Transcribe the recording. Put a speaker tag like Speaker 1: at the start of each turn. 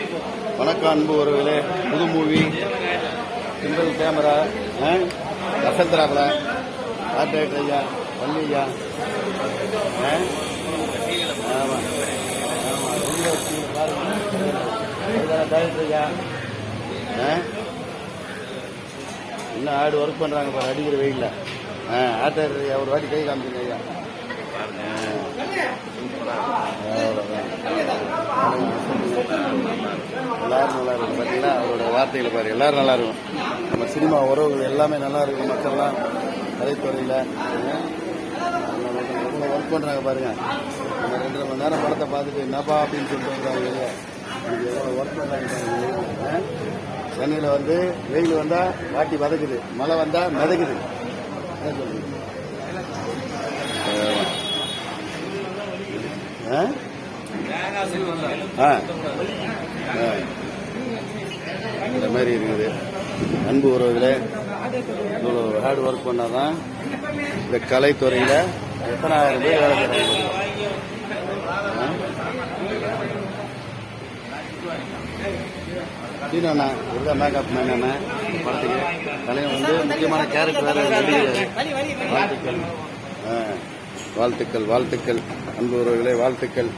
Speaker 1: வணக்கம் அன்பு உறவுகளே புது மூவி சிங்கிள் கேமரா வசந்தராவில் ஆர்ட் டைரக்டர் ஐயா வள்ளி ஐயா ஆ? ஆமாம் டைரக்டர் ஐயா ஆ? இன்னும் ஆடு ஒர்க் பண்ணுறாங்க பாரு அடிக்கிற வெயில்ல. ஆ ஆர்ட் ஐயா ஒரு வாட்டி கை காமிச்சிங்க ஐயா ஆ. அவ்வளவுதான். எல்லாரும் நல்லா இருக்கும் பார்த்தீங்களா அவரோட வார்த்தைகளை பாரு எல்லாரும் நல்லா இருக்கும் நம்ம சினிமா உறவுகள் எல்லாமே நல்லா இருக்கும் மக்கள்லாம் கலைத்துறையில் ஒர்க் பண்ணுறாங்க பாருங்க. நம்ம ரெண்டரை மணி நேரம் படத்தை பார்த்துட்டு என்னப்பா அப்படின்னு சொல்லிட்டு வந்தாங்க வெளியே. எவ்வளோ ஒர்க் பண்ணுறாங்க சென்னையில் வந்து வெயில் வந்தால் வாட்டி வதக்குது. மழை வந்தால் மிதக்குது. என்ன ஆ? ஆ? ஆ. மாதிரி இருக்குது. அன்பு உறவுகளே இவ்வளோ ஹார்ட் ஒர்க் பண்ணாதான் இந்த கலைத்துறையில் எத்தனை ஆயிரம் பேர் வேலை செய்கிறாங்க மேக்கப் படத்துக்கு வந்து முக்கியமான கேரக்டர் வேறு வாழ்த்துக்கள். வாழ்த்துக்கள் வாழ்த்துக்கள். அன்பு உறவுகளே வாழ்த்துக்கள்.